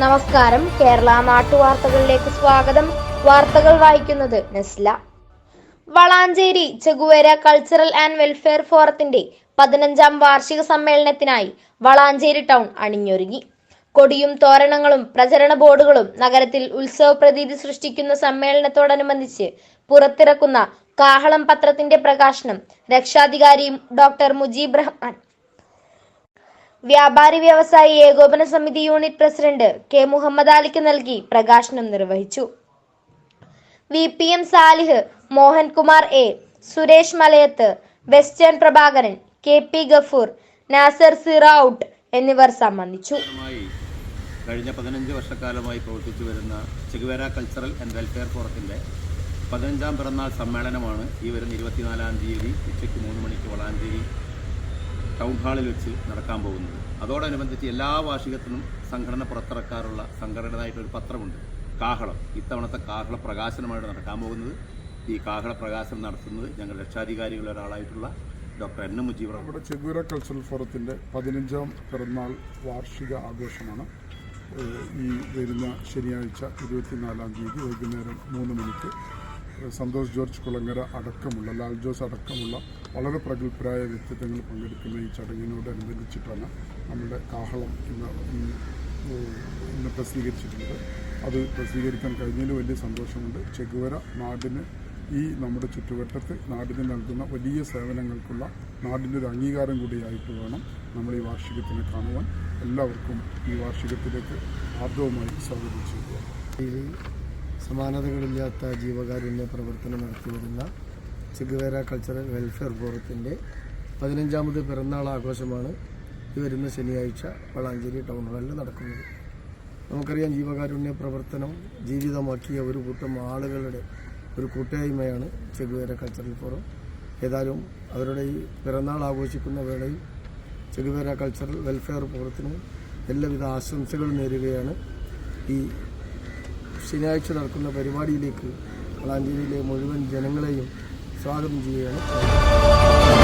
നമസ്കാരം. കേരള നാട്ടുവാർത്തകളിലേക്ക് സ്വാഗതം. വാർത്തകൾ വായിക്കുന്നത് Nesla. Valanchery Che Guevara cultural and welfare ഫോറത്തിന്റെ പതിനഞ്ചാം വാർഷിക സമ്മേളനത്തിനായി വളാഞ്ചേരി ടൗൺ അണിഞ്ഞൊരുങ്ങി. കൊടിയും തോരണങ്ങളും പ്രചരണ ബോർഡുകളും നഗരത്തിൽ ഉത്സവ പ്രതീതി സൃഷ്ടിക്കുന്ന സമ്മേളനത്തോടനുബന്ധിച്ച് പുറത്തിറക്കുന്ന കാഹളം പത്രത്തിന്റെ പ്രകാശനം രക്ഷാധികാരിയും ഡോക്ടർ മുജീബ് റഹ്മാൻ വ്യാപാരി വ്യവസായി ഏകോപന സമിതി യൂണിറ്റ് പ്രസിഡന്റ് കെ മുഹമ്മദ് അലിക്ക് നൽകി പ്രകാശനം നിർവഹിച്ചു. V P M Salih Mohankumar A Suresh Malayath western Prabhakaran K P Gafoor Nasar സിറൌട്ട് എന്നിവർ സംബന്ധിച്ചു. കഴിഞ്ഞ പതിനഞ്ച് വർഷക്കാലമായി പ്രവർത്തിച്ചു വരുന്ന ചെഗുവേര കൾച്ചറൽ ആൻഡ് വെൽഫെയർ ഫോറത്തിന്റെ പതിനഞ്ചാം പിറന്നാൾ സമ്മേളനമാണ് ഈ വരുന്ന ഇരുപത്തിനാലാം തീയതി ഉച്ചയ്ക്ക് മൂന്ന് മണിക്ക് വളാഞ്ചേരി ടൗൺ ഹാളിൽ വെച്ച് നടക്കാൻ പോകുന്നത്. അതോടനുബന്ധിച്ച് എല്ലാ വാർഷികത്തിനും സംഘടന പുറത്തിറക്കാറുള്ള സംഘടനയായിട്ടൊരു പത്രമുണ്ട്. കാഹളം. ഇത്തവണത്തെ കാഹള പ്രകാശനമാണ് നടക്കാൻ പോകുന്നത്. ഈ കാഹള പ്രകാശനം നടത്തുന്നത് ഞങ്ങൾ രക്ഷാധികാരികളിൽ ഒരാളായിട്ടുള്ള ഡോക്ടർ എൻ മുജീബ് നമ്മുടെ ചെഗുര കൾച്ചറൽ ഫോറത്തിന്റെ പതിനഞ്ചാം പിറന്നാൾ വാർഷിക ആഘോഷമാണ്. ഈ വരുന്ന ശനിയാഴ്ച ഇരുപത്തിനാലാം തീയതി വൈകുന്നേരം മൂന്ന് മണിക്ക് സന്തോഷ് ജോർജ് കുളങ്ങര അടക്കമുള്ള ലാൽ ജോസ് അടക്കമുള്ള വളരെ പ്രഗത്ഭരായ വ്യക്തിത്വങ്ങൾ പങ്കെടുക്കുന്ന ഈ ചടങ്ങിനോടനുബന്ധിച്ചിട്ടാണ് നമ്മുടെ കാഹളം ഇന്ന് ഇന്ന് പ്രസിദ്ധീകരിച്ചിട്ടുള്ളത് അത് പ്രസിദ്ധീകരിക്കാൻ കഴിഞ്ഞതിൽ വലിയ സന്തോഷമുണ്ട്. ചെകുവര നാടിന് ഈ നമ്മുടെ ചുറ്റുവട്ടത്ത് നാടിന് നൽകുന്ന വലിയ സേവനങ്ങൾക്കുള്ള നാടിന്റെ ഒരു അംഗീകാരം കൂടിയായിട്ട് വേണം നമ്മൾ ഈ വാർഷികത്തിനെ കാണുവാൻ. എല്ലാവർക്കും ഈ വാർഷികത്തിലേക്ക് ആർദ്രവുമായി സ്വാഗതം ചെയ്യുക. സമാനതകളില്ലാത്ത ജീവകാരുണ്യ പ്രവർത്തനം നടത്തി വരുന്ന ചിഗുവേര കൾച്ചറൽ വെൽഫെയർ ഫോറത്തിന്റെ പതിനഞ്ചാമത് പിറന്നാൾ ആഘോഷമാണ് ഈ വരുന്ന ശനിയാഴ്ച വളാഞ്ചേരി ടൗൺ ഹാളിൽ നടക്കുന്നത്. നമുക്കറിയാം ജീവകാരുണ്യ പ്രവർത്തനം ജീവിതമാക്കിയ ഒരു കൂട്ടം ആളുകളുടെ ഒരു കൂട്ടായ്മയാണ് ചെഗുവേര കൾച്ചറൽ ഫോറം ഏതായാലും അവരുടെ ഈ പിറന്നാൾ ആഘോഷിക്കുന്ന വേളയിൽ ചെഗുവേര കൾച്ചറൽ വെൽഫെയർ ഫോറത്തിന് എല്ലാവിധ ആശംസകൾ നേരുകയാണ് ഈ ശനിയാഴ്ച നടക്കുന്ന പരിപാടിയിലേക്ക് വളാഞ്ചേരിയിലെ മുഴുവൻ ജനങ്ങളെയും സ്വാഗതം ചെയ്യുകയാണ്.